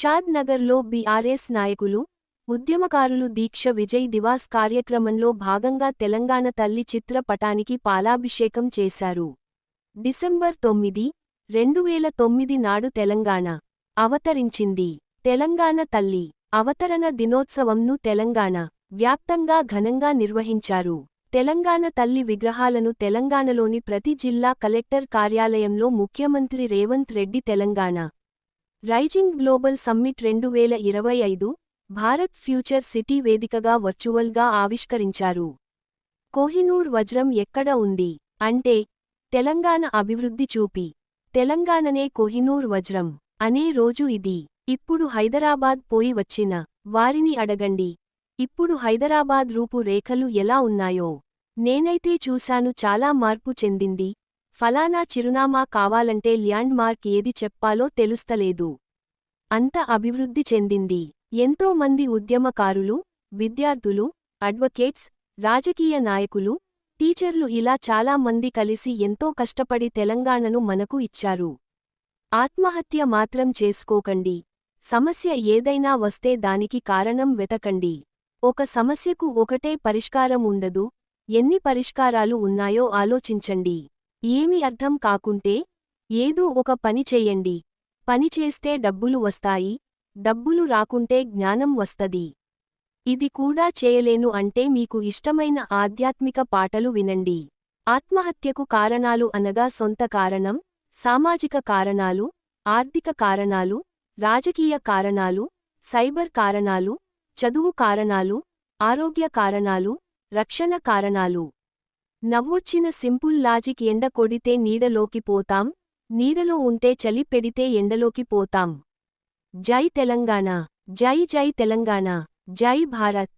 షాద్నగర్లో BRS నాయకులు ఉద్యమకారులు దీక్ష విజయ్ దివాస్ కార్యక్రమంలో భాగంగా తెలంగాణ తల్లి చిత్రపటానికి పాలాభిషేకం చేశారు. డిసెంబర్ తొమ్మిది రెండువేల తొమ్మిది నాడు తెలంగాణ అవతరించింది. తెలంగాణ తల్లి అవతరణ దినోత్సవంను తెలంగాణ వ్యాప్తంగా ఘనంగా నిర్వహించారు. తెలంగాణ తల్లి విగ్రహాలను తెలంగాణలోని ప్రతి జిల్లా కలెక్టర్ కార్యాలయంలో ముఖ్యమంత్రి Revanth Reddy Telangana rising global summit రెండు వేల ఇరవై ఐదు భారత్ ఫ్యూచర్ సిటీ వేదికగా వర్చువల్గా ఆవిష్కరించారు. కోహినూర్ వజ్రం ఎక్కడ ఉంది? అంటే తెలంగాణ అభివృద్ధి చూపి. తెలంగాణనే కోహినూర్ వజ్రం అనే రోజు ఇది. ఇప్పుడు హైదరాబాద్ పోయి వచ్చిన వారిని అడగండి. ఇప్పుడు హైదరాబాద్ రూపు రేఖలు ఎలా ఉన్నాయో? నేనైతే చూశాను చాలా మార్పు చెందింది. ఫలానా చిరునామా కావాలంటే ల్యాండ్ మార్క్ ఏది చెప్పాలో తెలుస్తలేదు. అంత అభివృద్ధి చెందింది. ఎంతో మంది ఉద్యమకారులు విద్యార్థులు అడ్వకేట్స్ రాజకీయ నాయకులు టీచర్లు ఇలా చాలా మంది కలిసి ఎంతో కష్టపడి తెలంగాణను మనకు ఇచ్చారు. ఆత్మహత్య మాత్రం చేసుకోకండి. సమస్య ఏదైనా వస్తే దానికి కారణం వెతకండి. ఒక సమస్యకు ఒకటే పరిష్కారం ఉండదు. ఎన్ని పరిష్కారాలు ఉన్నాయో ఆలోచించండి. ఏమి అర్థం కాకుంటే ఏదో ఒక పని చెయ్యండి పనిచేస్తే డబ్బులు వస్తాయి. డబ్బులు రాకుంటే జ్ఞానం వస్తది. ఇది కూడా చేయలేను అంటే మీకు ఇష్టమైన ఆధ్యాత్మిక పాటలు వినండి. ఆత్మహత్యకు కారణాలు అనగా సొంత కారణం సామాజిక కారణాలు ఆర్థిక కారణాలు రాజకీయ కారణాలు సైబర్ కారణాలు చదువు కారణాలు ఆరోగ్య కారణాలు రక్షణ కారణాలు. నవ్వొచ్చిన సింపుల్ లాజిక్ ఎండ కొడితే నీడలోకి పోతాం నీడలో ఉంటే చలి పెడితే ఎండలోకి పోతాం. జై తెలంగాణ జై జై తెలంగాణ జై భారత్.